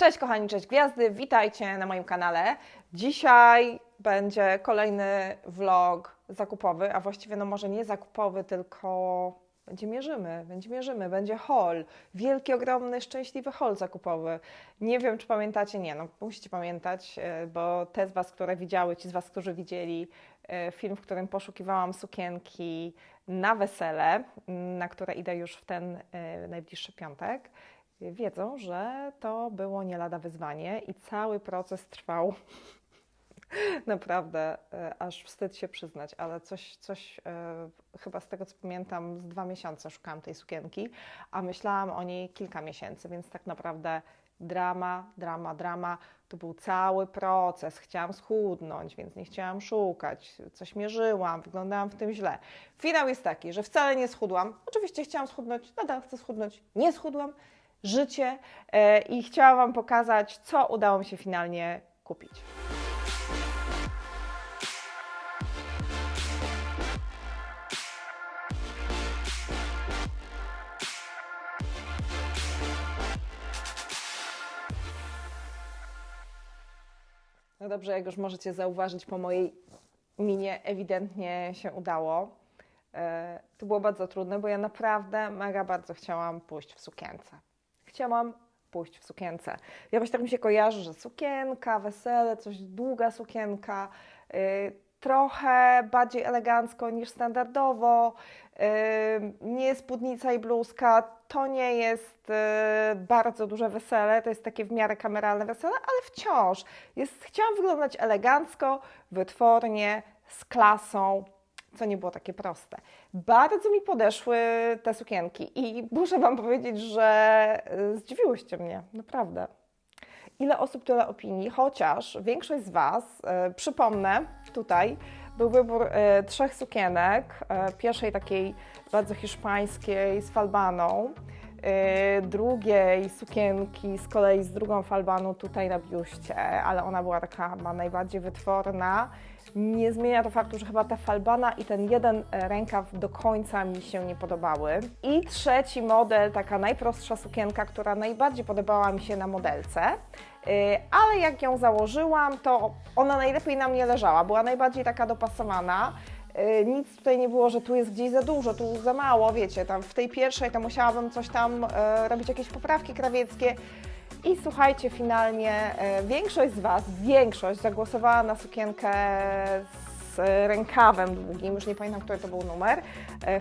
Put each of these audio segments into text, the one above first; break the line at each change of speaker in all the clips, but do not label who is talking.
Cześć kochani, cześć gwiazdy, witajcie na moim kanale. Dzisiaj będzie kolejny vlog zakupowy, a właściwie no może nie zakupowy, tylko będzie mierzymy, będzie mierzymy, będzie haul. Wielki, ogromny, szczęśliwy haul zakupowy. Nie wiem, czy pamiętacie, nie no, musicie pamiętać, e, bo te z Was, które widziały, ci z Was, którzy widzieli e, film, w którym poszukiwałam sukienki na wesele, na które idę już w ten e, najbliższy piątek, wiedzą, że to było nie lada wyzwanie i cały proces trwał naprawdę, e, aż wstyd się przyznać, ale coś, coś e, chyba z tego co pamiętam, z dwa miesiące szukałam tej sukienki, a myślałam o niej kilka miesięcy, więc tak naprawdę drama, drama, drama. To był cały proces. Chciałam schudnąć, więc nie chciałam szukać. Coś mierzyłam, wyglądałam w tym źle. Finał jest taki, że wcale nie schudłam. Oczywiście chciałam schudnąć, nadal chcę schudnąć. Nie schudłam. Życie e, i chciałam Wam pokazać, co udało mi się finalnie kupić. No dobrze, jak już możecie zauważyć po mojej minie, ewidentnie się udało. E, To było bardzo trudne, bo ja naprawdę mega bardzo chciałam pójść w sukience. Chciałam pójść w sukience. Jakoś tak mi się kojarzy, że sukienka, wesele, coś długa sukienka, y, trochę bardziej elegancko niż standardowo, y, nie spódnica i bluzka, to nie jest y, bardzo duże wesele, to jest takie w miarę kameralne wesele, ale wciąż jest, chciałam wyglądać elegancko, wytwornie, z klasą, co nie było takie proste. Bardzo mi podeszły te sukienki i muszę Wam powiedzieć, że y, zdziwiłyście mnie, naprawdę. Ile osób, tyle opinii, chociaż większość z Was, y, przypomnę, tutaj był wybór y, trzech sukienek, pierwszej takiej bardzo hiszpańskiej z falbaną, drugiej sukienki z kolei z drugą falbaną tutaj na biuście, ale ona była taka chyba najbardziej wytworna. Nie zmienia to faktu, że chyba ta falbana i ten jeden e, rękaw do końca mi się nie podobały. I trzeci model, taka najprostsza sukienka, która najbardziej podobała mi się na modelce. Yy, ale jak ją założyłam, to ona najlepiej na mnie leżała, była najbardziej taka dopasowana. Yy, Nic tutaj nie było, że tu jest gdzieś za dużo, tu za mało, wiecie, tam w tej pierwszej to musiałabym coś tam e, robić jakieś poprawki krawieckie. I słuchajcie, finalnie e, większość z Was, większość zagłosowała na sukienkę z rękawem długim, już nie pamiętam, który to był numer,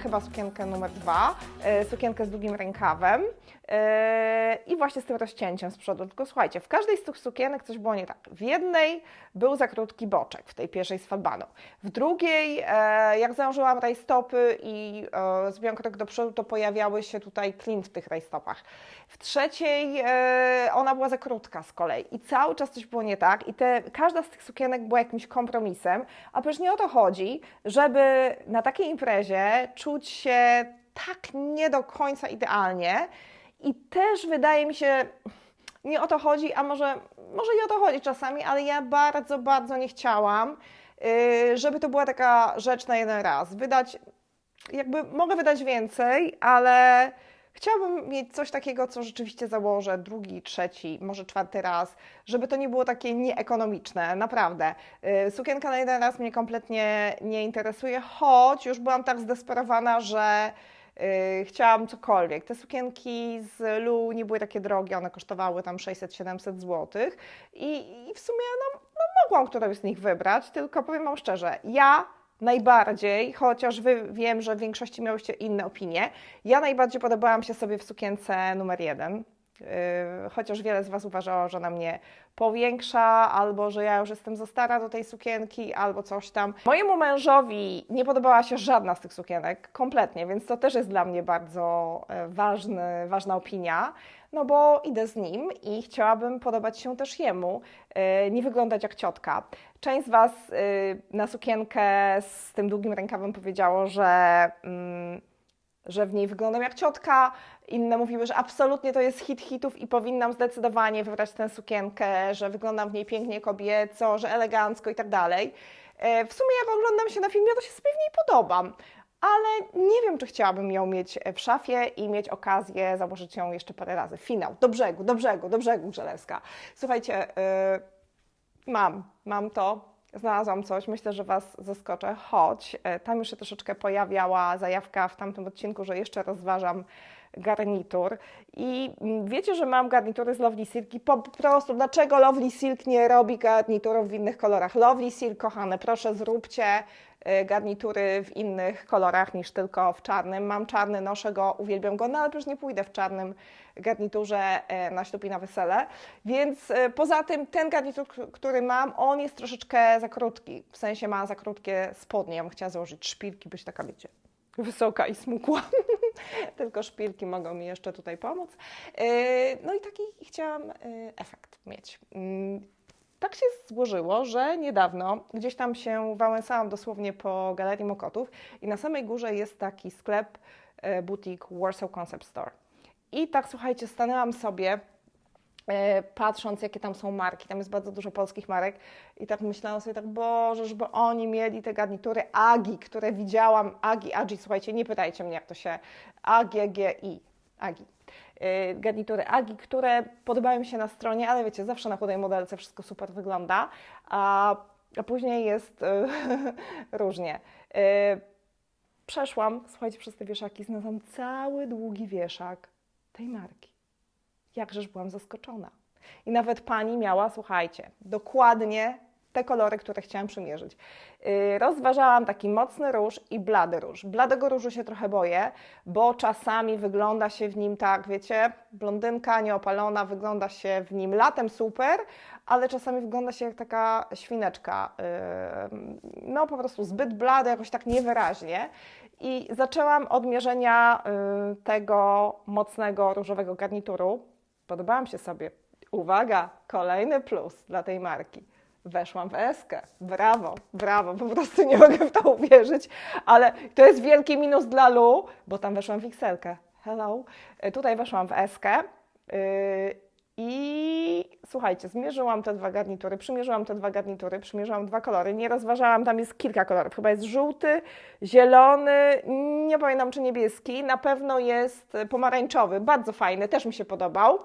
chyba sukienkę numer dwa, e, sukienkę z długim rękawem e, i właśnie z tym rozcięciem z przodu. Tylko słuchajcie, w każdej z tych sukienek coś było nie tak. W jednej był za krótki boczek, w tej pierwszej z falbaną. W drugiej, e, jak założyłam rajstopy i e, zrobiłam krok do przodu, to pojawiały się tutaj klint w tych rajstopach. W trzeciej e, ona była za krótka z kolei i cały czas coś było nie tak i te, każda z tych sukienek była jakimś kompromisem, a przecież nie o to chodzi, żeby na takiej imprezie czuć się tak nie do końca idealnie i też wydaje mi się, nie o to chodzi, a może, może i o to chodzi czasami, ale ja bardzo, bardzo nie chciałam, yy, żeby to była taka rzecz na jeden raz. Wydać, jakby mogę wydać więcej, ale chciałabym mieć coś takiego, co rzeczywiście założę drugi, trzeci, może czwarty raz, żeby to nie było takie nieekonomiczne, naprawdę. Yy, Sukienka na jeden raz mnie kompletnie nie interesuje, choć już byłam tak zdesperowana, że Yy, chciałam cokolwiek. Te sukienki z Lu nie były takie drogie, one kosztowały tam 600-700 zł i, i w sumie no, no mogłam którąś z nich wybrać, tylko powiem Wam szczerze, ja najbardziej, chociaż Wy wiem, że w większości miałyście inne opinie, ja najbardziej podobałam się sobie w sukience numer jeden. Yy, chociaż wiele z Was uważało, że ona mnie powiększa, albo że ja już jestem za stara do tej sukienki, albo coś tam. Mojemu mężowi nie podobała się żadna z tych sukienek, kompletnie, więc to też jest dla mnie bardzo e, ważny, ważna opinia, no bo idę z nim i chciałabym podobać się też jemu, e, nie wyglądać jak ciotka. Część z Was e, na sukienkę z tym długim rękawem powiedziało, że. Mm, że w niej wyglądam jak ciotka. Inne mówiły, że absolutnie to jest hit hitów i powinnam zdecydowanie wybrać tę sukienkę, że wyglądam w niej pięknie kobieco, że elegancko i tak dalej. E, W sumie jak oglądam się na filmie, to się sobie w niej podobam. ale nie wiem, czy chciałabym ją mieć w szafie i mieć okazję założyć ją jeszcze parę razy. Finał, do brzegu, do brzegu, do brzegu Grzelewska. Słuchajcie, yy, mam, mam to. Znalazłam coś, myślę, że Was zaskoczę, choć e, tam już się troszeczkę pojawiała zajawka w tamtym odcinku, że jeszcze rozważam garnitur. I mm, wiecie, że mam garnitury z Lovely Silk i po prostu dlaczego Lovely Silk nie robi garniturów w innych kolorach? Lovely Silk, kochane, proszę zróbcie garnitury w innych kolorach niż tylko w czarnym. Mam czarny, noszę go, uwielbiam go, no ale przecież nie pójdę w czarnym garniturze e, na ślub i na wesele. Więc e, poza tym ten garnitur, który mam, on jest troszeczkę za krótki. W sensie ma za krótkie spodnie. Ja bym chciała założyć szpilki, być taka, wiecie, wysoka i smukła. Tylko szpilki mogą mi jeszcze tutaj pomóc. E, No i taki chciałam e, efekt mieć. Tak się złożyło, że niedawno gdzieś tam się wałęsałam dosłownie po Galerii Mokotów i na samej górze jest taki sklep, e, butik Warsaw Concept Store. I tak słuchajcie, stanęłam sobie, e, patrząc jakie tam są marki, tam jest bardzo dużo polskich marek i tak myślałam sobie tak, Boże, żeby oni mieli te garnitury Agi, które widziałam, Agi, Agi, słuchajcie, nie pytajcie mnie jak to się, A-G-G-I, Agi. E, Garnitury Agi, które podobają mi się na stronie, ale wiecie, zawsze na chudej modelce wszystko super wygląda, a, a później jest e, różnie. E, Przeszłam, słuchajcie, przez te wieszaki, znalazłam cały długi wieszak tej marki. Jakżeż byłam zaskoczona. I nawet pani miała, słuchajcie, dokładnie te kolory, które chciałam przymierzyć. Yy, rozważałam taki mocny róż i blady róż. Bladego różu się trochę boję, bo czasami wygląda się w nim tak, wiecie, blondynka nieopalona, wygląda się w nim latem super, ale czasami wygląda się jak taka świneczka. Yy, no po prostu zbyt blady, jakoś tak niewyraźnie. I zaczęłam od mierzenia y, tego mocnego różowego garnituru. Podobałam się sobie. Uwaga, kolejny plus dla tej marki. Weszłam w eskę. Brawo, brawo, po prostu nie mogę w to uwierzyć, ale to jest wielki minus dla Lu, bo tam weszłam w XL-kę. Hello. Y, Tutaj weszłam w eskę. y, I słuchajcie, zmierzyłam te dwa garnitury, przymierzyłam te dwa garnitury, przymierzyłam dwa kolory, nie rozważałam, tam jest kilka kolorów, chyba jest żółty, zielony, nie pamiętam czy niebieski, na pewno jest pomarańczowy, bardzo fajny, też mi się podobał,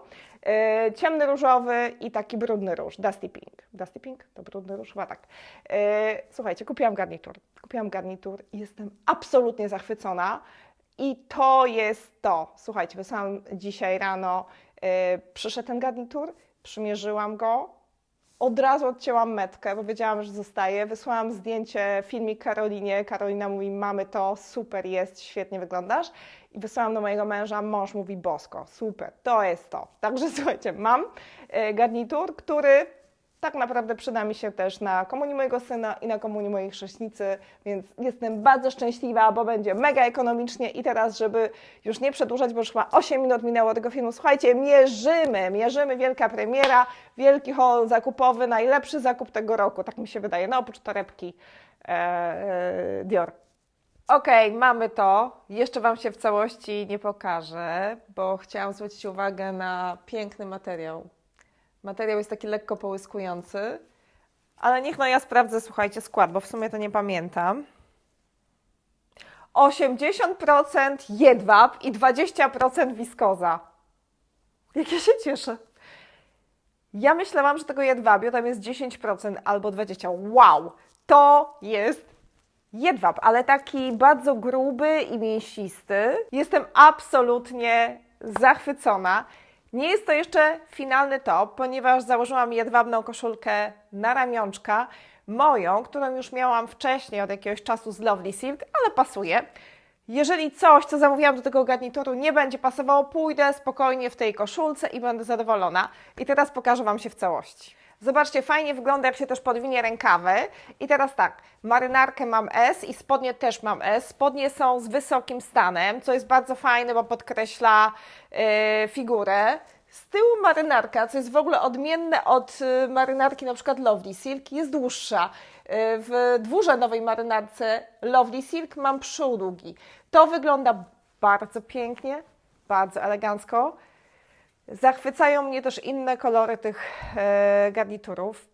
e, ciemny różowy i taki brudny róż, dusty pink. Dusty pink? To brudny róż? Chyba tak. E, słuchajcie, kupiłam garnitur, kupiłam garnitur i jestem absolutnie zachwycona. I to jest to. Słuchajcie, wysłałam dzisiaj rano, yy, przyszedł ten garnitur, przymierzyłam go, od razu odcięłam metkę, bo wiedziałam, że zostaje. Wysłałam zdjęcie, filmik Karolinie. Karolina mówi, mamy to, super jest, świetnie wyglądasz. I wysłałam do mojego męża, mąż mówi, bosko, super, to jest to. Także słuchajcie, mam yy, garnitur, który tak naprawdę przyda mi się też na komunii mojego syna i na komunii mojej chrześnicy, więc jestem bardzo szczęśliwa, bo będzie mega ekonomicznie i teraz, żeby już nie przedłużać, bo już chyba 8 minut minęło tego filmu, słuchajcie, mierzymy, mierzymy, wielka premiera, wielki haul zakupowy, najlepszy zakup tego roku, tak mi się wydaje, no oprócz torebki e, e, Dior. Okej, mamy to. Jeszcze Wam się w całości nie pokażę, bo chciałam zwrócić uwagę na piękny materiał. Materiał jest taki lekko połyskujący, ale niech no ja sprawdzę, słuchajcie, skład, bo w sumie to nie pamiętam. 80% jedwab i 20% wiskoza. Jak ja się cieszę. Ja myślałam, że tego jedwabiu tam jest 10% albo 20%. Wow! To jest jedwab, ale taki bardzo gruby i mięsisty. Jestem absolutnie zachwycona. Nie jest to jeszcze finalny top, ponieważ założyłam jedwabną koszulkę na ramionczka, moją, którą już miałam wcześniej od jakiegoś czasu z Lovely Silk, ale pasuje. Jeżeli coś, co zamówiłam do tego garnituru nie będzie pasowało, pójdę spokojnie w tej koszulce i będę zadowolona. I teraz pokażę Wam się w całości. Zobaczcie, fajnie wygląda, jak się też podwinie rękawy. I teraz tak, marynarkę mam S i spodnie też mam S. Spodnie są z wysokim stanem, co jest bardzo fajne, bo podkreśla yy, figurę. Z tyłu marynarka, co jest w ogóle odmienne od y, marynarki na przykład Lovely Silk, jest dłuższa. Y, W dwurzędowej marynarce Lovely Silk mam przół długi. To wygląda bardzo pięknie, bardzo elegancko. Zachwycają mnie też inne kolory tych e, garniturów.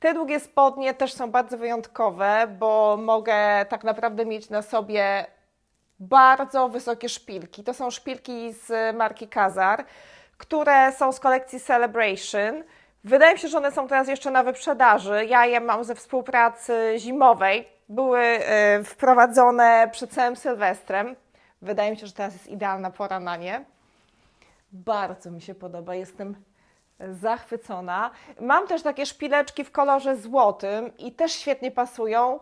Te długie spodnie też są bardzo wyjątkowe, bo mogę tak naprawdę mieć na sobie bardzo wysokie szpilki. To są szpilki z marki Kazar, które są z kolekcji Celebration. Wydaje mi się, że one są teraz jeszcze na wyprzedaży. Ja je mam ze współpracy zimowej. Były e, wprowadzone przed całym Sylwestrem. Wydaje mi się, że teraz jest idealna pora na nie. Bardzo mi się podoba, jestem zachwycona. Mam też takie szpileczki w kolorze złotym i też świetnie pasują,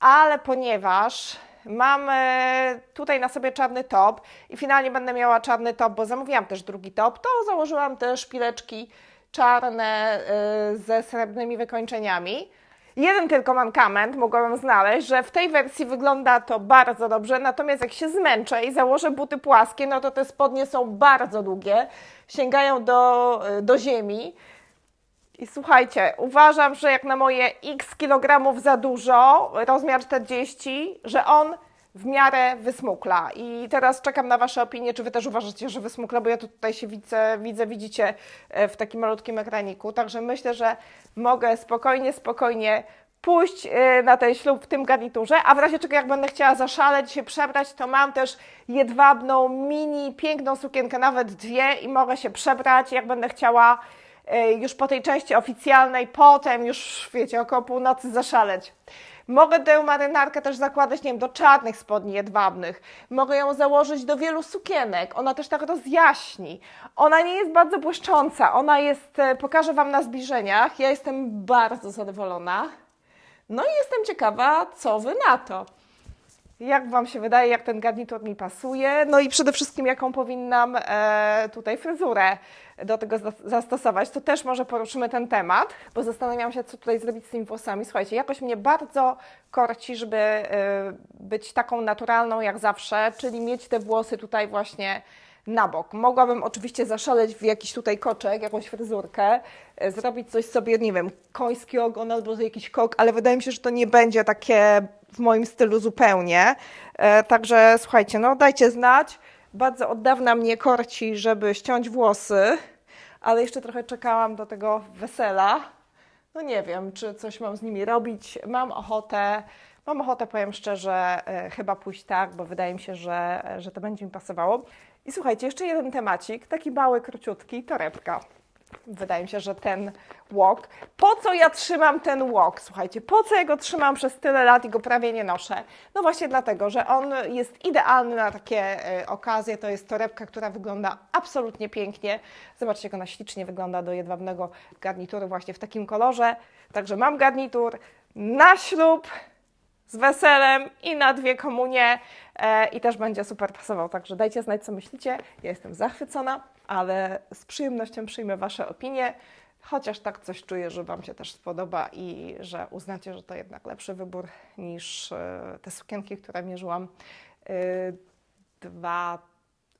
ale ponieważ mam e, tutaj na sobie czarny top i finalnie będę miała czarny top, bo zamówiłam też drugi top, to założyłam te szpileczki czarne e, ze srebrnymi wykończeniami. Jeden tylko mankament mogłabym znaleźć, że w tej wersji wygląda to bardzo dobrze, natomiast jak się zmęczę i założę buty płaskie, no to te spodnie są bardzo długie, sięgają do, do ziemi. I słuchajcie, uważam, że jak na moje x kilogramów za dużo, rozmiar 40, że on w miarę wysmukla. I teraz czekam na Wasze opinie, czy Wy też uważacie, że wysmukla, bo ja tu tutaj się widzę, widzę widzicie e, w takim malutkim ekraniku. Także myślę, że mogę spokojnie, spokojnie pójść e, na ten ślub w tym garniturze, a w razie czego jak będę chciała zaszaleć, się przebrać, to mam też jedwabną, mini, piękną sukienkę, nawet dwie i mogę się przebrać, jak będę chciała e, już po tej części oficjalnej, potem już, wiecie, około północy zaszaleć. Mogę tę marynarkę też zakładać, nie wiem, do czarnych spodni jedwabnych. Mogę ją założyć do wielu sukienek. Ona też tak rozjaśni. Ona nie jest bardzo błyszcząca. Ona jest, e, pokażę Wam na zbliżeniach. Ja jestem bardzo zadowolona. No i jestem ciekawa, co Wy na to. Jak Wam się wydaje, jak ten garnitur mi pasuje? No i przede wszystkim, jaką powinnam e, tutaj fryzurę do tego zas- zastosować. To też może poruszymy ten temat, bo zastanawiam się, co tutaj zrobić z tymi włosami. Słuchajcie, jakoś mnie bardzo korci, żeby e, być taką naturalną jak zawsze, czyli mieć te włosy tutaj właśnie na bok. Mogłabym oczywiście zaszaleć w jakiś tutaj koczek, jakąś fryzurkę, e, zrobić coś sobie, nie wiem, koński ogon albo jakiś kok, ale wydaje mi się, że to nie będzie takie w moim stylu zupełnie. E, Także słuchajcie, no dajcie znać. Bardzo od dawna mnie korci, żeby ściąć włosy, ale jeszcze trochę czekałam do tego wesela. No nie wiem, czy coś mam z nimi robić. Mam ochotę, mam ochotę, powiem szczerze, e, chyba pójść tak, bo wydaje mi się, że, że to będzie mi pasowało. I słuchajcie, jeszcze jeden temacik, taki mały, króciutki, torebka. Wydaje mi się, że ten łok. Po co ja trzymam ten łok? Słuchajcie, po co ja go trzymam przez tyle lat i go prawie nie noszę? No właśnie dlatego, że on jest idealny na takie e, okazje. To jest torebka, która wygląda absolutnie pięknie. Zobaczcie, jak ona ślicznie wygląda do jedwabnego garnituru właśnie w takim kolorze. Także mam garnitur na ślub z weselem i na dwie komunie e, i też będzie super pasował. Także dajcie znać, co myślicie. Ja jestem zachwycona, ale z przyjemnością przyjmę Wasze opinie, chociaż tak coś czuję, że Wam się też spodoba i że uznacie, że to jednak lepszy wybór niż e, te sukienki, które mierzyłam e, dwa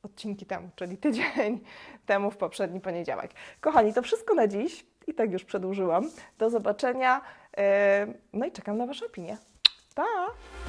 odcinki temu, czyli tydzień temu w poprzedni poniedziałek. Kochani, to wszystko na dziś i tak już przedłużyłam. Do zobaczenia. e, No i czekam na Wasze opinie. Bye.